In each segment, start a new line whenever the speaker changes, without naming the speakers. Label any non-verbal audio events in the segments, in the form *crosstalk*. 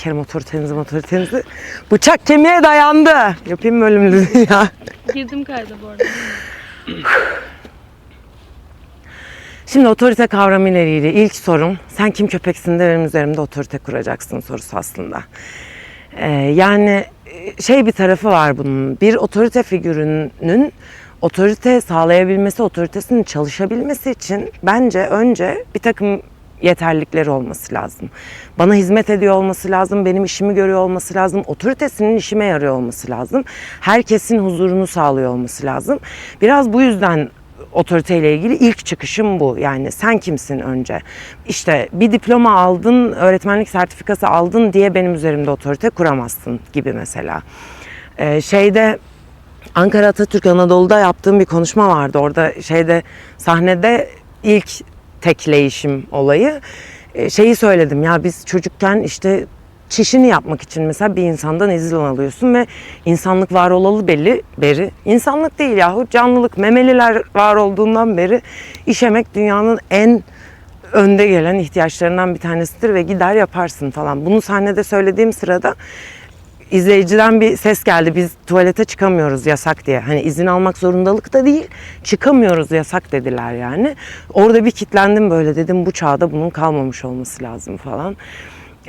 sikerim otoritenizi otoritenizi. Bıçak kemiğe dayandı. Yapayım mı ölümlü ya?
Girdim kayda bu arada.
Şimdi otorite kavramıyla ilgili ilk sorum sen kim köpeksin de benim üzerimde otorite kuracaksın sorusu aslında. Ee, yani e, şey bir tarafı var bunun. Bir otorite figürünün otorite sağlayabilmesi, otoritesinin çalışabilmesi için bence önce bir takım yeterlilikleri olması lazım. Bana hizmet ediyor olması lazım, benim işimi görüyor olması lazım, otoritesinin işime yarıyor olması lazım. Herkesin huzurunu sağlıyor olması lazım. Biraz bu yüzden otoriteyle ilgili ilk çıkışım bu. Yani sen kimsin önce? İşte bir diploma aldın, öğretmenlik sertifikası aldın diye benim üzerimde otorite kuramazsın gibi mesela. Ee, şeyde Ankara Atatürk Anadolu'da yaptığım bir konuşma vardı. Orada şeyde sahnede ilk tekleyişim olayı. Ee, şeyi söyledim ya biz çocukken işte çişini yapmak için mesela bir insandan izin alıyorsun ve insanlık var olalı belli beri. insanlık değil yahu canlılık memeliler var olduğundan beri işemek dünyanın en önde gelen ihtiyaçlarından bir tanesidir ve gider yaparsın falan. Bunu sahnede söylediğim sırada izleyiciden bir ses geldi. Biz tuvalete çıkamıyoruz yasak diye. Hani izin almak zorundalık da değil. Çıkamıyoruz yasak dediler yani. Orada bir kitlendim böyle dedim bu çağda bunun kalmamış olması lazım falan.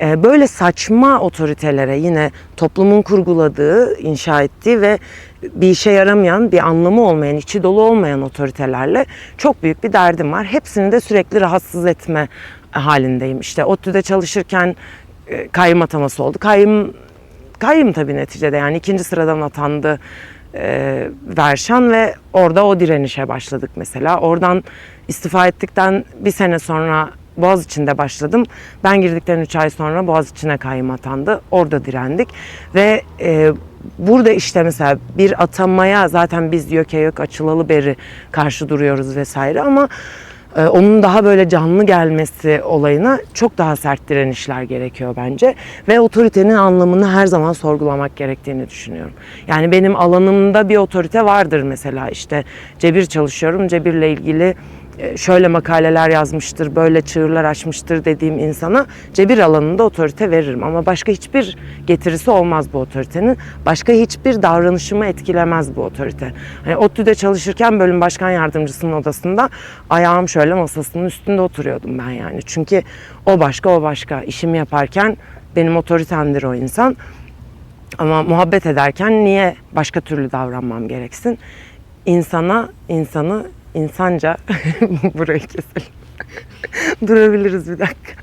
Ee, Böyle saçma otoritelere yine toplumun kurguladığı, inşa ettiği ve bir işe yaramayan, bir anlamı olmayan, içi dolu olmayan otoritelerle çok büyük bir derdim var. Hepsini de sürekli rahatsız etme halindeyim. İşte ODTÜ'de çalışırken e, kayyum ataması oldu. Kayyum kayyum tabii neticede yani ikinci sıradan atandı e, Verşan ve orada o direnişe başladık mesela. Oradan istifa ettikten bir sene sonra Boğaziçi'nde başladım. Ben girdikten 3 ay sonra Boğaziçi'ne kayyum atandı. Orada direndik ve e, burada işte mesela bir atamaya zaten biz YÖK'e YÖK açılalı beri karşı duruyoruz vesaire ama ee, onun daha böyle canlı gelmesi olayına çok daha sert direnişler gerekiyor bence ve otoritenin anlamını her zaman sorgulamak gerektiğini düşünüyorum. Yani benim alanımda bir otorite vardır mesela işte cebir çalışıyorum. Cebirle ilgili şöyle makaleler yazmıştır, böyle çığırlar açmıştır dediğim insana cebir alanında otorite veririm. Ama başka hiçbir getirisi olmaz bu otoritenin. Başka hiçbir davranışımı etkilemez bu otorite. Hani ODTÜ'de çalışırken bölüm başkan yardımcısının odasında ayağım şöyle masasının üstünde oturuyordum ben yani. Çünkü o başka o başka. İşimi yaparken benim otoritemdir o insan. Ama muhabbet ederken niye başka türlü davranmam gereksin? İnsana, insanı insanca *laughs* burayı keselim. *laughs* Durabiliriz bir dakika.